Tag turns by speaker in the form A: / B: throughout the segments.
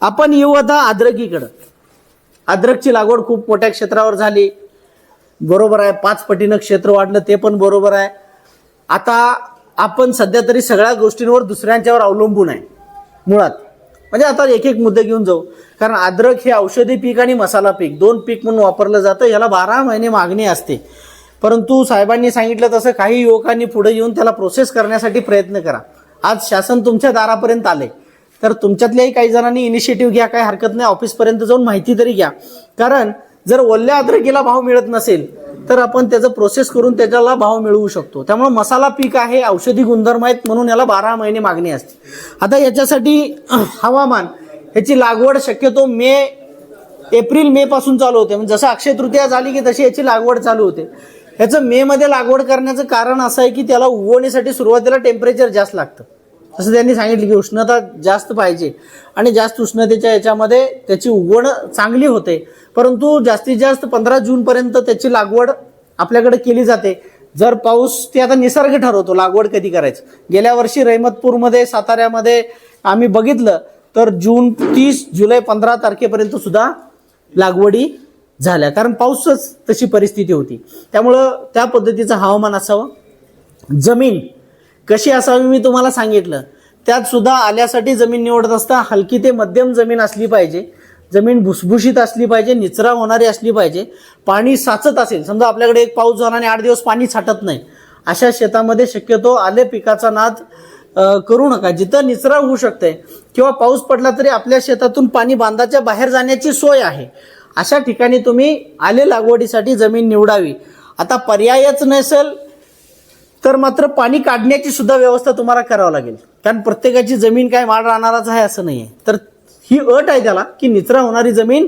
A: आपण येऊ आता अद्रकीकडं. अद्रकची लागवड खूप मोठ्या क्षेत्रावर झाली. बरोबर आहे पाच पटीनं क्षेत्र वाढलं ते पण बरोबर आहे. आता आपण सध्या तरी सगळ्या गोष्टींवर दुसऱ्यांच्यावर अवलंबून आहे मुळात. म्हणजे आता एक एक मुद्दे घेऊन जाऊ. कारण अद्रक हे औषधी पीक आणि मसाला पीक दोन पीक म्हणून वापरलं जातं याला बारा महिने मागणी असते. परंतु साहेबांनी सांगितलं तसं काही युवकांनी पुढे येऊन त्याला प्रोसेस करण्यासाठी प्रयत्न करा. आज शासन तुमच्या दारापर्यंत आले तर तुमच्यातल्याही काही जणांनी इनिशिएटिव्ह घ्या काही हरकत नाही ऑफिसपर्यंत जाऊन माहिती तरी घ्या. कारण जर ओल्या अद्रकीला भाव मिळत नसेल तर आपण त्याचं प्रोसेस करून त्याच्याला भाव मिळवू शकतो. त्यामुळे मसाला पीक आहे औषधी गुणधर्म आहेत म्हणून याला बारा महिने मागणी असते. आता याच्यासाठी हवामान याची लागवड शक्यतो मे एप्रिल मे पासून चालू होते. म्हणजे जसं अक्षय तृतीया झाली की तशी याची लागवड चालू होते. याचं मे मध्ये लागवड करण्याचं कारण असं आहे की त्याला उगवण्यासाठी सुरुवातीला टेम्परेचर जास्त लागतं. जसं त्यांनी सांगितलं की उष्णता जास्त पाहिजे. आणि जास्त उष्णतेच्या याच्यामध्ये त्याची उगवण चांगली होते. परंतु जास्तीत जास्त पंधरा जूनपर्यंत त्याची लागवड आपल्याकडे केली जाते. जर पाऊस ते आता निसर्ग ठरवतो लागवड कधी करायचं? गेल्या वर्षी रहिमतपूरमध्ये साताऱ्यामध्ये आम्ही बघितलं तर जून तीस जुलै पंधरा तारखेपर्यंत सुद्धा लागवडी झाल्या. कारण पाऊसच तशी परिस्थिती होती. त्यामुळं त्या पद्धतीचं हवामान असावं. जमीन कशी असावी मी तुम्हाला सांगितलं. त्यात सुद्धा आल्यासाठी जमीन निवडत असता हलकी ते मध्यम जमीन असली पाहिजे. जमीन भुसभुशीत असली पाहिजे निचरा होणारी असली पाहिजे. पाणी साचत असेल समजा आपल्याकडे एक पाऊस झाला आणि आठ दिवस पाणी साठत नाही. अशा शेतामध्ये शक्यतो आले पिकाचा नाद करू नका. जिथं निचरा होऊ शकते किंवा पाऊस पडला तरी आपल्या शेतातून पाणी बांधाच्या बाहेर जाण्याची सोय आहे. अशा ठिकाणी तुम्ही आले लागवडीसाठी जमीन निवडावी. आता पर्यायच नसेल तर मात्र पाणी काढण्याची सुद्धा व्यवस्था तुम्हाला करावं लागेल. कारण प्रत्येकाची जमीन काय माड राहणारच आहे असं नाही आहे तर ही अट आहे त्याला की निचरा होणारी जमीन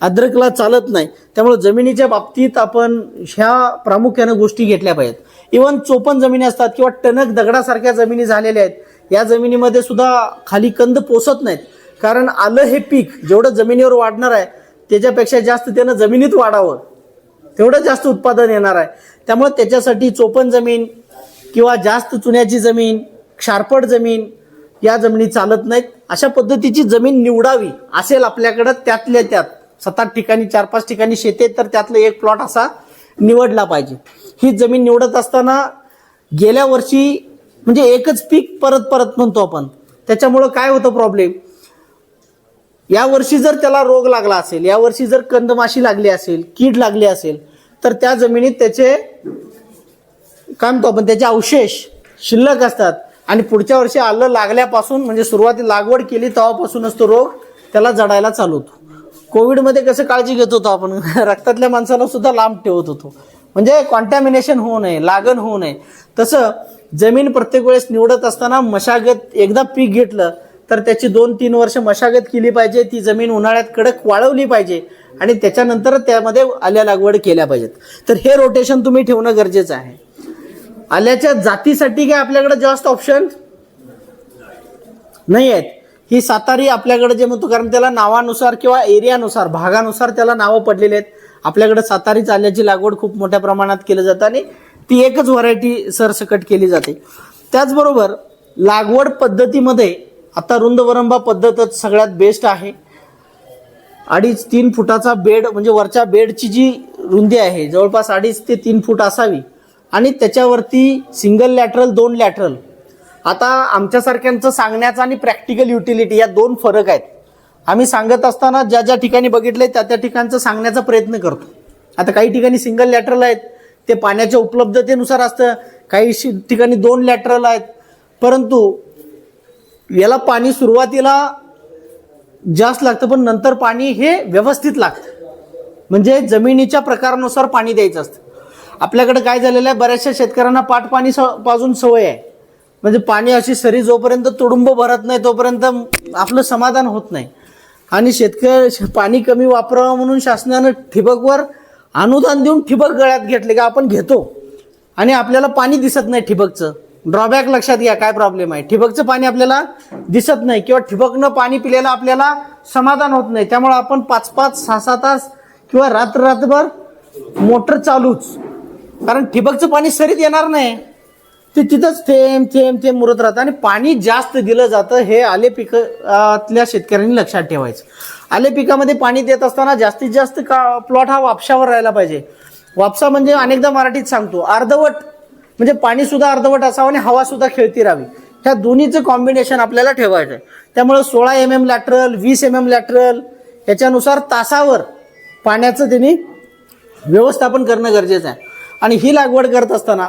A: अद्रकला चालत नाही. त्यामुळे जमिनीच्या बाबतीत आपण ह्या प्रामुख्यानं गोष्टी घेतल्या पाहिजेत. इवन चोपन जमिनी असतात किंवा टणक दगडासारख्या जमिनी झालेल्या आहेत या जमिनीमध्ये सुद्धा खाली कंद पोसत नाहीत. कारण आलं हे पीक जेवढं जमिनीवर वाढणार आहे त्याच्यापेक्षा जास्त त्यानं जमिनीत वाढावं. तेवढं जास्त उत्पादन येणार आहे. त्यामुळे त्याच्यासाठी चोपन जमीन किंवा जास्त चुन्याची जमीन क्षारपट जमीन या जमिनी चालत नाहीत अशा पद्धतीची जमीन निवडावी असेल आपल्याकडं त्यातल्या त्यात. सात आठ ठिकाणी चार पाच ठिकाणी शेती तर त्यातलं एक प्लॉट असा निवडला पाहिजे. ही जमीन निवडत असताना गेल्या वर्षी म्हणजे एकच पीक परत परत म्हणतो आपण. त्याच्यामुळं काय होतं प्रॉब्लेम या वर्षी जर त्याला रोग लागला असेल या वर्षी जर कंदमाशी लागली असेल कीड लागली असेल तर त्या जमिनीत त्याचे काय म्हणतो आपण त्याचे अवशेष शिल्लक असतात. आणि पुढच्या वर्षी आलं लागल्यापासून म्हणजे सुरुवाती लागवड केली तेव्हापासूनच तो रोग त्याला जडायला चालू होतो. कोविडमध्ये कसं काळजी घेत होतो आपण? रक्तातल्या माणसाला सुद्धा लांब ठेवत होतो. म्हणजे कॉन्टॅमिनेशन होऊ नये लागण होऊ नये. तसं जमीन प्रत्येक वेळेस निवडत असताना मशागत एकदा पीक घेतलं तर त्याची दोन तीन वर्ष मशागत केली पाहिजे. ती जमीन उन्हाळ्यात कडक वाळवली पाहिजे. आणि त्याच्यानंतर त्यामध्ये आल्या लागवड केल्या पाहिजेत. तर हे रोटेशन तुम्ही ठेवणं गरजेचं आहे. आल्याच्या जातीसाठी काय आपल्याकडे जास्त ऑप्शन नाही आहेत. ही सातारी आपल्याकडे जे म्हणतो कारण त्याला नावानुसार किंवा एरियानुसार भागानुसार त्याला नावं पडलेली आहेत. आपल्याकडे सातारीच आल्याची लागवड खूप मोठ्या प्रमाणात केली जाते आणि ती एकच व्हरायटी सरसकट केली जाते. त्याचबरोबर लागवड पद्धतीमध्ये आता रुंदवरंबा पद्धतच सगळ्यात बेस्ट आहे. अडीच तीन फुटाचा बेड म्हणजे वरच्या बेडची जी रुंदी आहे जवळपास अडीच ते तीन फूट असावी. आणि त्याच्यावरती सिंगल लॅटरल दोन लॅटरल आता आमच्यासारख्यांचं सांगण्याचा आणि प्रॅक्टिकल युटिलिटी या दोन फरक आहेत. आम्ही सांगत असताना ज्या ज्या ठिकाणी बघितलंय त्या त्या ठिकाणचं सांगण्याचा प्रयत्न करतो. आता काही ठिकाणी सिंगल लॅटरल आहेत ते पाण्याच्या उपलब्धतेनुसार असतं. काही ठिकाणी दोन लॅटरल आहेत. परंतु याला पाणी सुरुवातीला जास्त लागतं पण नंतर पाणी हे व्यवस्थित लागतं. म्हणजे जमिनीच्या प्रकारानुसार पाणी द्यायचं असतं. आपल्याकडे काय झालेलं आहे? बऱ्याचशा शेतकऱ्यांना पाटपाणी स पाजून सवय आहे. म्हणजे पाणी अशी सरी जोपर्यंत तुडुंब भरत नाही तोपर्यंत आपलं समाधान होत नाही. आणि शेतकरी पाणी कमी वापरावं म्हणून शासनानं ठिबकवर अनुदान देऊन ठिबक गळ्यात घेतले का आपण घेतो. आणि आपल्याला पाणी दिसत नाही ठिबकचं. ड्रॉबॅक लक्षात घ्या काय प्रॉब्लेम आहे? ठिबकचं पाणी आपल्याला दिसत नाही किंवा ठिबकनं पाणी पिलेलं आपल्याला समाधान होत नाही. त्यामुळे आपण पाच पाच सहा सहा तास किंवा रात्र रात्रभर मोटर चालूच. कारण ठिबकचं पाणी सरीत येणार नाही. ते तिथंच थेंब थेंब थेंब मुरत राहतं आणि पाणी जास्त दिलं जातं हे आले पिकातल्या शेतकऱ्यांनी लक्षात ठेवायचं. आले पिकामध्ये पाणी देत असताना जास्तीत जास्त का प्लॉट हा वापशावर राहिला पाहिजे. वापसा म्हणजे अनेकदा मराठीत सांगतो अर्धवट म्हणजे पाणी सुद्धा अर्धवट असावं आणि हवा सुद्धा खेळती राहावी. ह्या दोन्हीचं कॉम्बिनेशन आपल्याला ठेवायचं आहे त्यामुळे सोळा एम एम लॅटरल वीस एम एम लॅटरल याच्यानुसार तासावर पाण्याचं त्यांनी व्यवस्थापन करणं गरजेचं आहे. आणि ही लागवड करत असताना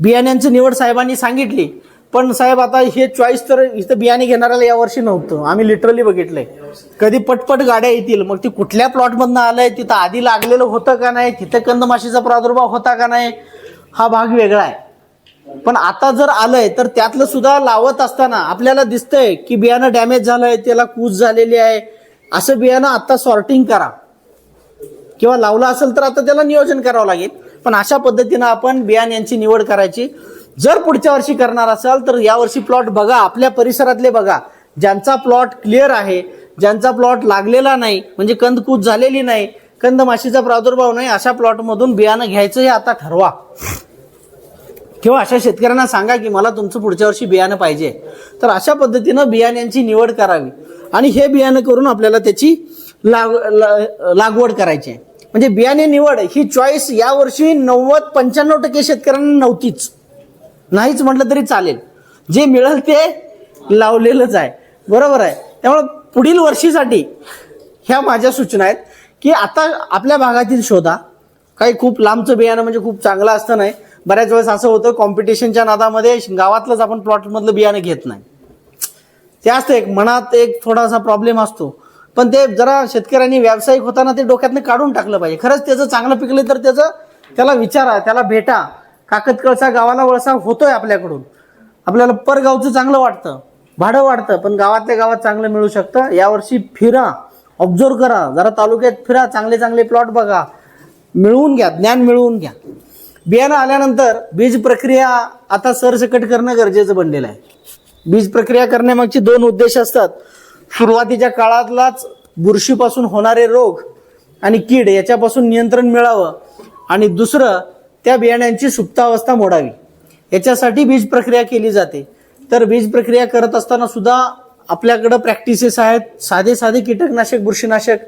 A: बियाण्यांची निवड साहेबांनी सांगितली. पण साहेब आता हे चॉईस तर इथं बियाणे घेणाऱ्याला यावर्षी नव्हतं. आम्ही लिटरली बघितलंय. कधी पटपट गाड्या येतील मग ती कुठल्या प्लॉटमधनं आलंय तिथं आधी लागलेलं होतं का नाही तिथं कंदमाशीचा प्रादुर्भाव होता का नाही हा भाग वेगळा आहे. पण आता जर आलंय तर त्यातलं सुद्धा लावत असताना आपल्याला दिसतंय की बियाणं डॅमेज झालंय त्याला कूज झालेली आहे. असं बियाणं आता सॉर्टिंग करा. किंवा लावलं असेल तर आता त्याला नियोजन करावं लागेल. पण अशा पद्धतीनं आपण बियाण्यांची निवड करायची. जर पुढच्या वर्षी करणार असाल तर यावर्षी प्लॉट बघा. आपल्या परिसरातले बघा. ज्यांचा प्लॉट क्लिअर आहे ज्यांचा प्लॉट लागलेला नाही म्हणजे कंदकूद झालेली नाही कंदमाशीचा प्रादुर्भाव नाही अशा प्लॉटमधून बियाणं घ्यायचं हे आता ठरवा. किंवा अशा शेतकऱ्यांना सांगा की मला तुमचं पुढच्या वर्षी बियाणं पाहिजे. तर अशा पद्धतीनं बियाण्यांची निवड करावी. आणि हे बियाणं करून आपल्याला त्याची लाग ला- लागवड करायची आहे. म्हणजे बियाणे निवड ही चॉईस यावर्षी नव्वद पंच्याण्णव टक्के शेतकऱ्यांना नव्हतीच. नाहीच म्हटलं तरी चालेल. जे मिळेल ते लावलेलंच आहे. बरोबर आहे. त्यामुळे पुढील वर्षीसाठी ह्या माझ्या सूचना आहेत की आता आपल्या भागातील शोधा. काही खूप लांबचं बियाणं म्हणजे खूप चांगलं असतं नाही. बऱ्याच वेळेस असं होतं कॉम्पिटिशनच्या नादामध्ये गावातलंच आपण प्लॉटमधलं बियाणं घेत नाही. ते असतं एक मनात एक थोडासा प्रॉब्लेम असतो. पण ते जरा शेतकऱ्यांनी व्यावसायिक होताना ते डोक्यातनं काढून टाकलं पाहिजे. खरंच त्याचं चांगलं पिकलं तर त्याचं त्याला विचारा त्याला भेटा. काकत कळसा गावाला वळसा होतोय आपल्याकडून. आपल्याला परगावचं चांगलं वाटतं भाडं वाढतं पण गावातल्या गावात चांगलं मिळू शकतं. यावर्षी फिरा ऑब्झर्व करा. जरा तालुक्यात फिरा चांगले चांगले प्लॉट बघा. मिळवून घ्या ज्ञान मिळवून घ्या. बियाणं आल्यानंतर बीज प्रक्रिया आता सरसकट करणं गरजेचं बनलेलं आहे. बीज प्रक्रिया करण्यामागचे दोन उद्देश असतात. सुरुवातीच्या काळातलाच बुरशीपासून होणारे रोग आणि कीड याच्यापासून नियंत्रण मिळावं आणि दुसरं त्या बियाण्यांची सुप्तावस्था मोडावी. याच्यासाठी बीज प्रक्रिया केली जाते. तर बीज प्रक्रिया करत असताना सुद्धा आपल्याकडं प्रॅक्टिसेस आहेत. साधे साधे कीटकनाशक बुरशीनाशक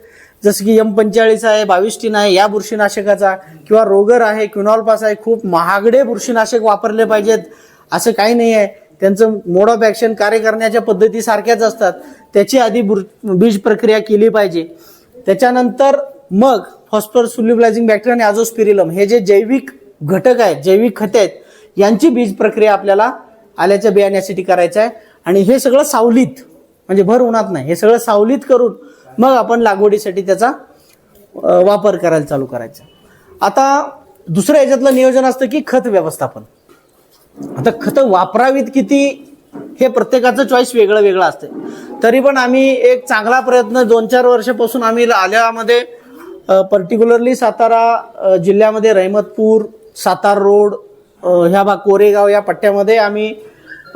A: जसं की एम पंचेचाळीस आहे बाविस्टीन आहे या बुरशीनाशकाचा किंवा रोगर आहे क्युनॉलपास आहे खूप महागडे बुरशीनाशक वापरले पाहिजेत. असं काही नाही आहे त्यांचं मोड ऑफ ॲक्शन कार्य करण्याच्या पद्धती सारख्याच असतात. त्याची आधी बुर बीज प्रक्रिया केली पाहिजे. त्याच्यानंतर मग फॉस्फर सुल्युबलायझिंग बॅक्टेरिया आणि आजोस्पिरिलम हे जे जैविक घटक आहेत जैविक खते आहेत यांची बीज प्रक्रिया आपल्याला आल्याच्या बियाण्यासाठी करायचं आहे. आणि हे सगळं सावलीत म्हणजे भर उन्हात नाही हे सगळं सावलीत करून मग आपण लागवडीसाठी त्याचा वापर करायला चालू करायचा. आता दुसऱ्या याच्यातलं नियोजन असतं की खत व्यवस्थापन. आता खतं वापरावीत किती हे प्रत्येकाचं चॉईस वेगळं वेगळं असतं. तरी पण आम्ही एक चांगला प्रयत्न दोन चार वर्षापासून आम्ही आल्यामध्ये पर्टिक्युलरली सातारा जिल्ह्यामध्ये रहमतपूर सातार रोड ह्या भाग कोरेगाव या पट्ट्यामध्ये आम्ही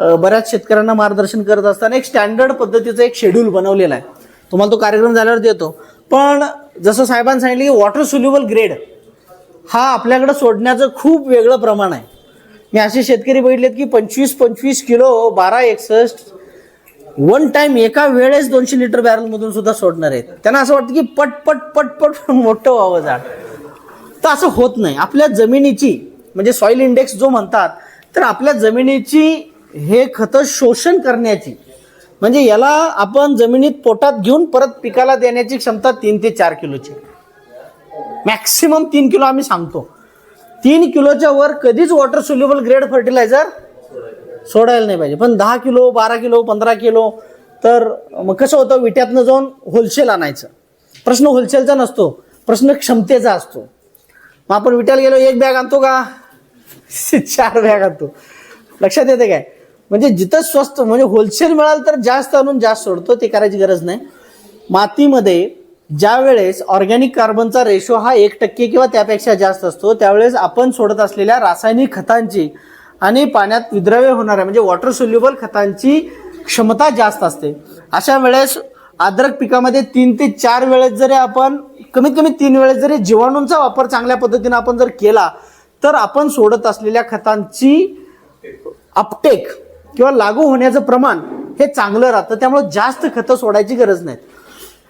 A: बऱ्याच शेतकऱ्यांना मार्गदर्शन करत असताना एक स्टँडर्ड पद्धतीचं एक शेड्यूल बनवलेला आहे. तुम्हाला तो कार्यक्रम झाल्यावर देतो. पण जसं साहेबांनी सांगितलं की वॉटर सोल्युबल ग्रेड हा आपल्याकडे सोडण्याचं खूप वेगळं प्रमाण आहे. मी असे शेतकरी बघितलेत की पंचवीस पंचवीस किलो बारा एकसष्ट वन टाइम एका वेळेस दोनशे लिटर बॅरलमधून सुद्धा सोडणार आहेत. त्यांना असं वाटतं की पट पट मोठं व्हावं झाड. तर असं होत नाही. आपल्या जमिनीची म्हणजे सॉइल इंडेक्स जो म्हणतात तर आपल्या जमिनीची हे खतं शोषण करण्याची म्हणजे याला आपण जमिनीत पोटात घेऊन परत पिकाला देण्याची क्षमता तीन ते चार किलोची. मॅक्सिमम तीन किलो आम्ही सांगतो. तीन किलोच्या वर कधीच वॉटर सोल्युबल ग्रेड फर्टिलायझर सोडायला नाही पाहिजे. पण दहा किलो बारा किलो पंधरा किलो तर मग कसं होतं विट्यातनं जाऊन होलसेल आणायचं. प्रश्न होलसेलचा नसतो प्रश्न क्षमतेचा असतो. मग आपण विट्याला गेलो एक बॅग आणतो का? चार बॅग आणतो. लक्षात येते काय? म्हणजे जिथं स्वस्त म्हणजे होलसेल मिळाल तर जास्त आणून जास्त सोडतो ते करायची गरज नाही. मातीमध्ये ज्या वेळेस ऑर्गॅनिक कार्बनचा रेशो हा एक टक्के किंवा त्यापेक्षा जास्त असतो त्यावेळेस आपण सोडत असलेल्या रासायनिक खतांची आणि पाण्यात विद्रव्य होणाऱ्या म्हणजे वॉटर सोल्युबल खतांची क्षमता जास्त असते. अशा वेळेस अद्रक पिकामध्ये तीन ते चार वेळेस जरी आपण कमीत कमी तीन वेळेस जरी जीवाणूंचा वापर चांगल्या पद्धतीने आपण जर केला तर आपण सोडत असलेल्या खतांची अपटेक किंवा लागू होण्याचं प्रमाण हे चांगलं राहतं. त्यामुळे जास्त खतं सोडायची गरज नाही.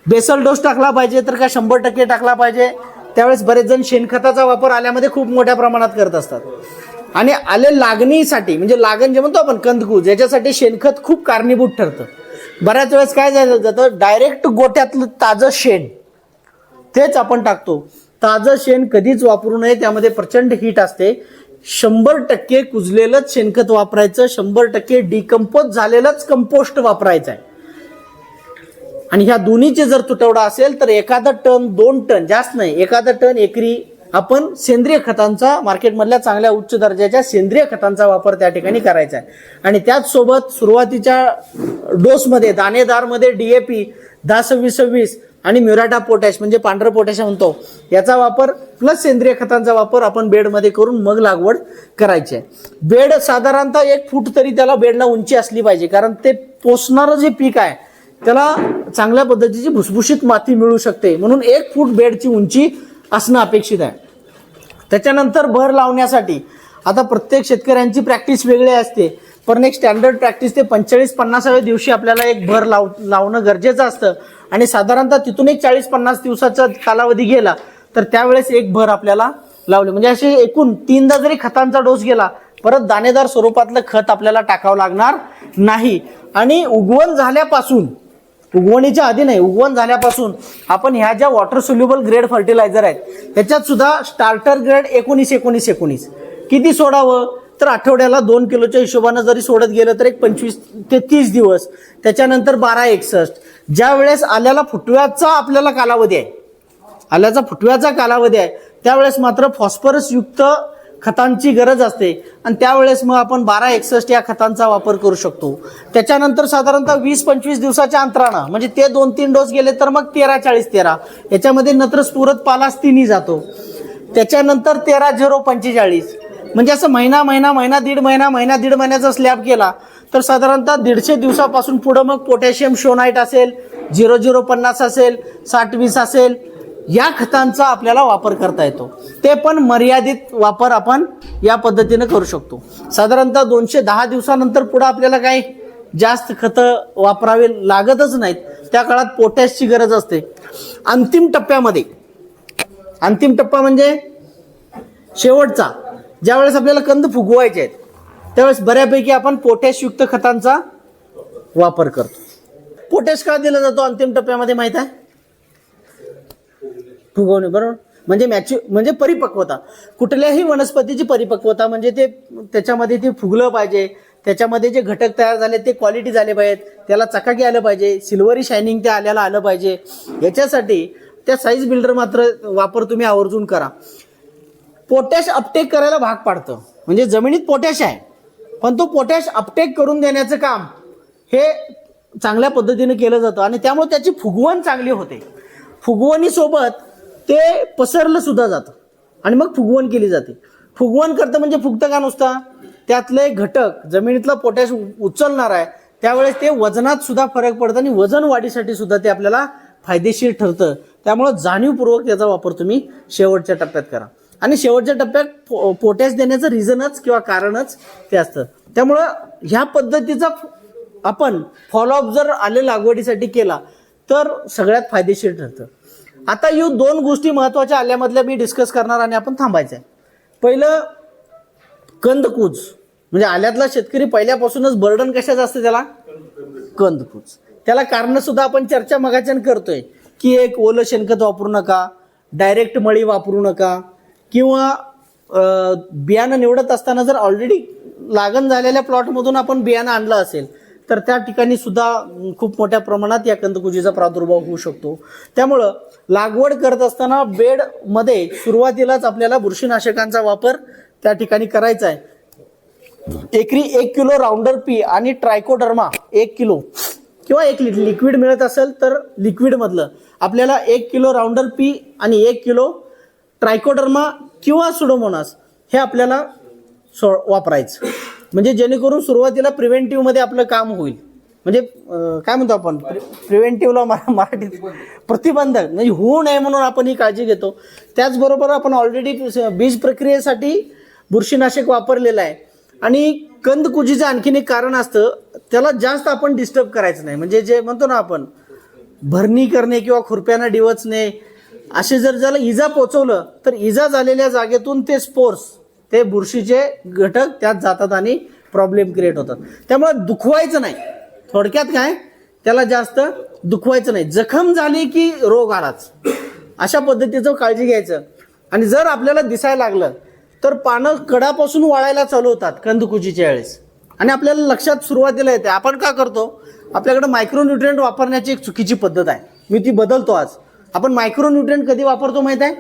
A: बेसल डोस टाकला पाहिजे तर का शंभर टक्के टाकला पाहिजे. त्यावेळेस बरेच जण शेणखताचा वापर आल्यामध्ये खूप मोठ्या प्रमाणात करत असतात. आणि आले लागणीसाठी म्हणजे लागण जे म्हणतो आपण कंदकूज याच्यासाठी शेणखत खूप कारणीभूत ठरतं. बऱ्याच वेळेस काय झालं जातं डायरेक्ट गोट्यातलं ताजं शेण तेच आपण टाकतो. ताजं शेण कधीच वापरू नये त्यामध्ये प्रचंड हीट असते. शंभर टक्के कुजलेलंच शेणखत वापरायचं शंभर टक्के डिकम्पोज झालेलंच कंपोस्ट वापरायचं आहे आणि ह्या दोन्हीचे जर तुटवडा असेल तर एखादा टन दोन टन जास्त नाही एखादा टन एकरी आपण सेंद्रिय खतांचा मार्केटमधल्या चांगल्या उच्च दर्जाच्या सेंद्रिय खतांचा वापर त्या ठिकाणी करायचा आहे. आणि त्याचसोबत सुरुवातीच्या डोसमध्ये दाणेदारमध्ये डीएपी दहा सव्वीस सव्वीस आणि म्युराटा पोटॅश म्हणजे पांढरं पोटॅश म्हणतो याचा वापर प्लस सेंद्रिय खतांचा वापर आपण बेडमध्ये करून मग लागवड करायची आहे. बेड साधारणतः एक फूट तरी त्याला बेडला उंची असली पाहिजे कारण ते पोसणारं जे पीक आहे त्याला चांगल्या पद्धतीची भुसभुशीत माती मिळू शकते. म्हणून एक फूट बेडची उंची असणं अपेक्षित आहे. त्याच्यानंतर भर लावण्यासाठी आता प्रत्येक शेतकऱ्यांची प्रॅक्टिस वेगळी असते. पण एक स्टँडर्ड प्रॅक्टिस ते पंचेचाळीस पन्नासाव्या दिवशी आपल्याला एक भर लाव लावणं गरजेचं असतं. आणि साधारणतः तिथून एक चाळीस पन्नास दिवसाचा कालावधी गेला तर त्यावेळेस एक भर आपल्याला लावले. म्हणजे असे एकूण तीनदा जरी खतांचा डोस गेला परत दाणेदार स्वरूपातलं खत आपल्याला टाकावं लागणार नाही. आणि उगवण झाल्यापासून उगवणीच्या आधी नाही उगवण झाल्यापासून आपण ह्या ज्या वॉटर सोल्युबल ग्रेड फर्टिलायझर आहेत त्याच्यात सुद्धा स्टार्टर ग्रेड एकोणीस एकोणीस एकोणीस. किती सोडावं? तर आठवड्याला दोन किलोच्या हिशोबानं जरी सोडत गेलं तर एक पंचवीस ते तीस दिवस त्याच्यानंतर बारा एकसष्ट. ज्या वेळेस आल्याला फुटव्याचा आपल्याला कालावधी आहे आल्याचा फुटव्याचा कालावधी आहे त्यावेळेस मात्र फॉस्फरसयुक्त खतांची गरज असते. आणि त्यावेळेस मग आपण बारा एकसष्ट या खतांचा वापर करू शकतो. त्याच्यानंतर साधारणतः वीस पंचवीस दिवसाच्या अंतरानं म्हणजे ते दोन तीन डोस गेले तर मग तेरा चाळीस तेरा. याच्यामध्ये नत्र स्फुरत पालास तिन्ही जातो. त्याच्यानंतर तेरा झिरो पंचेचाळीस. म्हणजे असं महिना महिना महिना दीड महिना महिना दीड महिन्याचा स्लॅब केला तर साधारणतः दीडशे दिवसापासून पुढं मग पोटॅशियम शोनाईट असेल झिरो झिरो पन्नास असेल साठ वीस असेल या खतांचा आपल्याला वापर करता येतो. ते पण मर्यादित वापर आपण या पद्धतीनं करू शकतो. साधारणतः दोनशे दहा दिवसानंतर पुढं आपल्याला काही जास्त खतं वापरावे लागतच नाहीत. त्या काळात पोटॅशची गरज असते. अंतिम टप्प्यामध्ये अंतिम टप्पा म्हणजे शेवटचा ज्यावेळेस आपल्याला कंद फुगवायचे आहेत त्यावेळेस बऱ्यापैकी आपण पोटॅशयुक्त खतांचा वापर करतो. पोटॅश का दिला जातो अंतिम टप्प्यामध्ये माहीत आहे? फुगवणे बरोबर? म्हणजे मॅच्यु म्हणजे परिपक्वता. कुठल्याही वनस्पतीची परिपक्वता म्हणजे ते त्याच्यामध्ये ते फुगलं पाहिजे. त्याच्यामध्ये जे घटक तयार झाले ते क्वालिटी झाले पाहिजेत. त्याला चकाकी आलं पाहिजे. सिल्वरी शायनिंग ते आल्याला आलं पाहिजे. याच्यासाठी त्या साईज बिल्डर मात्र वापर तुम्ही आवर्जून करा. पोटॅश अपटेक करायला भाग पाडतं. म्हणजे जमिनीत पोटॅश आहे. पण तो पोटॅश अपटेक करून देण्याचं काम हे चांगल्या पद्धतीने केलं जातं आणि त्यामुळे त्याची फुगवण चांगली होते. फुगवणीसोबत ते पसरलं सुद्धा जातं. आणि मग फुगवण केली जाते. फुगवण करतं म्हणजे फुगतं का नुसता? त्यातले घटक जमिनीतला पोटॅश उचलणार आहे. त्यावेळेस ते वजनात सुद्धा फरक पडतं आणि वजन वाढीसाठी सुद्धा ते आपल्याला फायदेशीर ठरतं. त्यामुळं जाणीवपूर्वक याचा वापर तुम्ही शेवटच्या टप्प्यात करा. आणि शेवटच्या टप्प्यात पो- पोटॅश देण्याचं रिझनच किंवा कारणच ते असतं. त्यामुळं ह्या पद्धतीचा आपण फॉलोअप जर आले लागवडीसाठी केला तर सगळ्यात फायदेशीर ठरतं. आता यू दोन गोष्टी महत्त्वाच्या आल्यामधल्या मी डिस्कस करणार आणि आपण थांबायचं आहे पहिलं कंदकूज. म्हणजे आल्यातला शेतकरी पहिल्यापासूनच बर्डन कशाचं असतं त्याला? कंदकूज. त्याला कारण सुद्धा आपण चर्चा मगाच्यान करतोय की एक ओलं शेणखत वापरू नका डायरेक्ट मळी वापरू नका किंवा बियाणं निवडत असताना जर ऑलरेडी लागण झालेल्या प्लॉटमधून आपण बियाणं आणलं असेल तर त्या ठिकाणी सुद्धा खूप मोठ्या प्रमाणात या कंदकुजीचा प्रादुर्भाव होऊ शकतो. त्यामुळं लागवड करत असताना बेडमध्ये सुरुवातीलाच आपल्याला बुरशीनाशकांचा वापर त्या ठिकाणी करायचा आहे. एकरी एक किलो राऊंडर पी आणि ट्रायकोडर्मा एक किलो किंवा एक लिट लिक्विड मिळत असेल तर लिक्विडमधलं. आपल्याला एक किलो राऊंडर पी आणि एक किलो ट्रायकोडर्मा किंवा सुडोमोनास हे आपल्याला सो वापरायचं. म्हणजे जेणेकरून सुरुवातीला प्रिव्हेंटिव्हमध्ये आपलं काम होईल. म्हणजे काय म्हणतो आपण? प्रिव्हेंटिव्हला मराठीत प्रतिबंधक म्हणजे होऊ नये म्हणून आपण ही काळजी घेतो. त्याचबरोबर आपण ऑलरेडी बीज प्रक्रियेसाठी बुरशीनाशक वापरलेलं आहे. आणि कंदकुजीचं आणखीन एक कारण असतं त्याला जास्त आपण डिस्टर्ब करायचं नाही. म्हणजे जे म्हणतो ना आपण भरणी करणे किंवा खुरप्यांना डिवचणे असे जर ज्याला इजा पोचवलं तर इजा झालेल्या जागेतून ते स्पोर्स ते बुरशीचे घटक त्यात जातात आणि प्रॉब्लेम क्रिएट होतात. त्यामुळे दुखवायचं नाही. थोडक्यात काय? त्याला जास्त दुखवायचं नाही. जखम झाली की रोग आलाच. अशा पद्धतीचं काळजी घ्यायचं. आणि जर आपल्याला दिसायला लागलं तर पानं कडापासून वाळायला चालू होतात कंदकुचीच्या वेळेस. आणि आपल्याला लक्षात सुरुवातीला येते. आपण का करतो? आपल्याकडे मायक्रोन्युट्रिएंट वापरण्याची एक चुकीची पद्धत आहे. मी ती बदलतो आज. आपण मायक्रोन्युट्रिएंट कधी वापरतो माहीत आहे?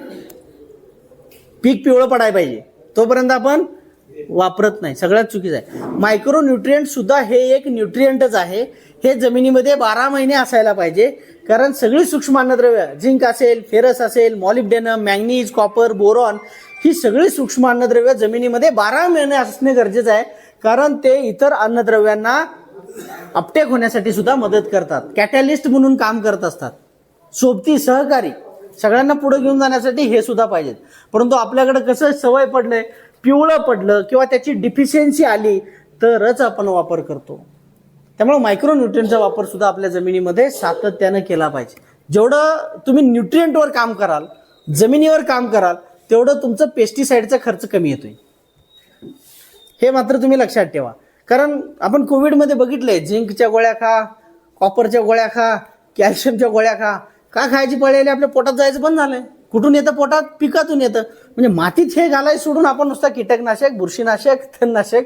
A: पीक पिवळं पडायला पाहिजे. तोपर्यंत आपण वापरत नाही. सगळ्यात चुकीचं आहे. मायक्रो सुद्धा हे एक न्यूट्रियंटच आहे. हे जमिनीमध्ये बारा महिने असायला पाहिजे. कारण सगळी सूक्ष्म अन्नद्रव्य झिंक असेल फेरस असेल मॉलिब्डेनम मॅग्नीज कॉपर बोरॉन ही सगळी सूक्ष्म अन्नद्रव्य जमिनीमध्ये बारा महिने असणे गरजेचं आहे. कारण ते इतर अन्नद्रव्यांना अपटेक होण्यासाठी सुद्धा मदत करतात. कॅटॅलिस्ट म्हणून काम करत असतात. सोबती सहकारी. सगळ्यांना पुढे घेऊन जाण्यासाठी हे सुद्धा पाहिजेत. परंतु आपल्याकडे कसं सवय पडलंय पिवळं पडलं किंवा त्याची डिफिशियन्सी आली तरच आपण वापर करतो. त्यामुळे मायक्रोन्युट्रियनचा वापर सुद्धा आपल्या जमिनीमध्ये सातत्यानं केला पाहिजे. जेवढं तुम्ही न्यूट्रियंटवर काम कराल जमिनीवर काम कराल तेवढं तुमचं पेस्टिसाईडचा खर्च कमी येतोय. हे मात्र तुम्ही लक्षात ठेवा. कारण आपण कोविडमध्ये बघितलंय झिंकच्या गोळ्या खा कॉपरच्या गोळ्या खा कॅल्शियमच्या गोळ्या खा का खायची पळलेली आपल्या पोटात जायचं बंद झालंय. कुठून येतं पोटात? पिकातून येतं. म्हणजे मातीत हे घालाय सोडून आपण नुसता कीटकनाशक बुरशीनाशक तणनाशक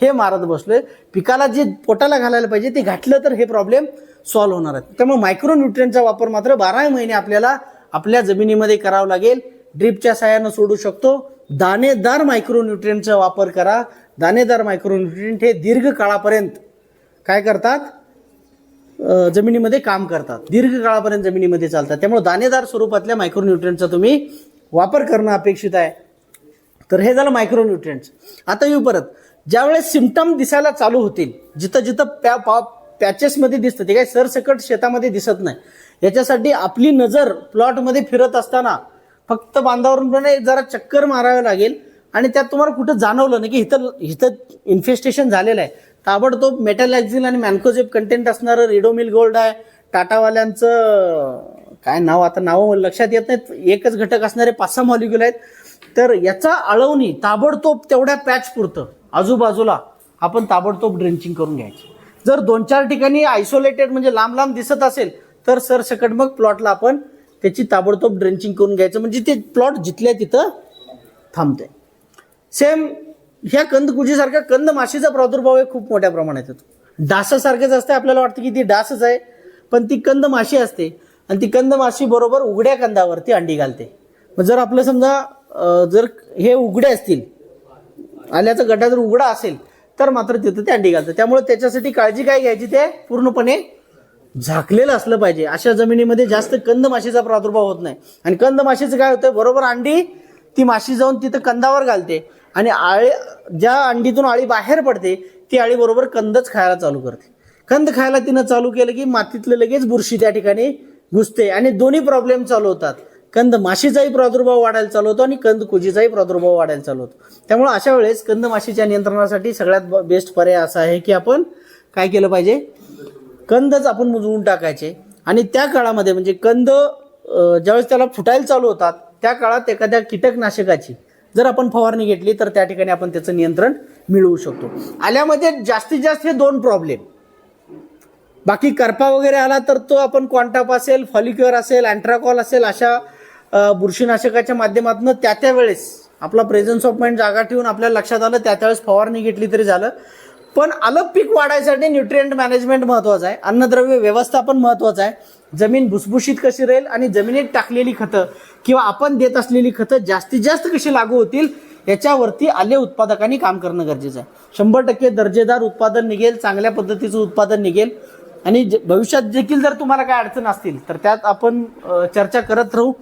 A: हे मारत बसलोय. पिकाला जे पोटाला घालायला पाहिजे ते घातलं तर हे प्रॉब्लेम सॉल्व्ह होणार आहेत. त्यामुळे मायक्रोन्युट्रियनचा वापर मात्र बारा महिने आपल्याला आपल्या जमिनीमध्ये करावा लागेल. ड्रीपच्या सहाय्यानं सोडू शकतो. दाणेदार मायक्रोन्युट्रियनचा वापर करा. दाणेदार मायक्रोन्युट्रियंट हे दीर्घ काळापर्यंत काय करतात? जमिनीमध्ये काम करतात. दीर्घकाळापर्यंत जमिनीमध्ये चालतात. त्यामुळे दाणेदार स्वरूपातल्या मायक्रोन्युट्रियंटचा तुम्ही वापर करणं अपेक्षित आहे. तर हे झालं मायक्रोन्युट्रियंट्स आता येऊ परत. ज्यावेळेस सिमटम दिसायला चालू होतील जिथं जिथं पॅ पा पॅचेसमध्ये दिसतं ते काही सरसकट शेतामध्ये दिसत नाही. याच्यासाठी आपली नजर प्लॉटमध्ये फिरत असताना फक्त बांधावरून जरा चक्कर मारावं लागेल आणि त्यात तुम्हाला कुठं जाणवलं ना की इथं इथं इन्फेस्टेशन झालेलं आहे. ताबडतोब मेटॅलॅक्झिल आणि मॅन्कोजेप कंटेंट असणारं रिडोमिल गोल्ड आहे. टाटावाल्यांचं काय नाव आता नाव लक्षात येत नाहीत. एकच घटक असणारे पाच सहा मॉलिक्युल आहेत. तर याचा अळवणी ताबडतोब तेवढ्या पॅच पुरतं. आजूबाजूला आपण ताबडतोब ड्रेंचिंग करून घ्यायची. जर दोन चार ठिकाणी आयसोलेटेड म्हणजे लांब लांब दिसत असेल तर सरसकट मग प्लॉटला आपण त्याची ताबडतोब ड्रेंचिंग करून घ्यायचं. म्हणजे ते प्लॉट जिथल्या तिथं थांबते सेम ह्या कंदकुजीसारख्या कंद माशीचा प्रादुर्भाव हे खूप मोठ्या प्रमाणात येतो. डासासारखेच असते आपल्याला वाटतं की ती डासच आहे पण ती कंद माशी असते आणि ती कंद माशी बरोबर उघड्या कंदावरती अंडी घालते. मग जर आपलं समजा जर हे उघडे असतील आल्याचा गड्डा जर उघडा असेल तर मात्र तिथं ते अंडी घालतं त्यामुळे त्याच्यासाठी काळजी काय घ्यायची ते? पूर्णपणे झाकलेलं असलं पाहिजे. अशा जमिनीमध्ये जास्त कंद माशीचा प्रादुर्भाव होत नाही. आणि कंद माशीचं काय होतं बरोबर अंडी ती माशी जाऊन तिथं कंदावर घालते. आणि आळे ज्या अंडीतून आळी बाहेर पडते ती आळी बरोबर कंदच खायला चालू करते. कंद खायला तिनं चालू केलं की मातीतलं लगेच बुरशी त्या ठिकाणी घुसते आणि दोन्ही प्रॉब्लेम चालू होतात. कंद माशीचाही प्रादुर्भाव वाढायला चालू होतो आणि कंद कुजीचाही प्रादुर्भाव वाढायला चालू होतो. त्यामुळे अशा वेळेस कंद माशीच्या नियंत्रणासाठी सगळ्यात बेस्ट पर्याय असा आहे की आपण काय केलं पाहिजे? कंदच आपण मुजवून टाकायचे. आणि त्या काळामध्ये म्हणजे कंद ज्यावेळेस त्याला फुटायला चालू होतात त्या काळात एखाद्या कीटकनाशकाची जर आपण फवारणी घेतली तर त्या ठिकाणी आपण त्याचं नियंत्रण मिळवू शकतो. आल्यामध्ये जास्तीत जास्त हे दोन प्रॉब्लेम बाकी करपा वगैरे आला तर तो आपण क्वांटाप असेल फॉलिक्युअर असेल अँट्राकॉल असेल अशा बुरशीनाशकाच्या माध्यमातून त्या त्या वेळेस आपला प्रेझन्स ऑफ माइंड जागा ठेवून आपल्याला लक्षात आलं त्या त्यावेळेस फवारणी घेतली तरी झालं. पण अलग पीक वाढायसाठी न्यूट्रिएंट मॅनेजमेंट महत्वाचं आहे. अन्नद्रव्य व्यवस्थापन महत्वाचं आहे. जमीन भुसभुशीत कशी राहील आणि जमिनीत टाकलेली खतं किंवा आपण देत असलेली खतं जास्तीत जास्त कशी लागू होतील याच्यावरती आले उत्पादकांनी काम करणं गरजेचं आहे. शंभर टक्के दर्जेदार उत्पादन निघेल चांगल्या पद्धतीचं उत्पादन निघेल. आणि भविष्यात देखील जर तुम्हाला काय अडचण असतील तर त्यात आपण चर्चा करत राहू.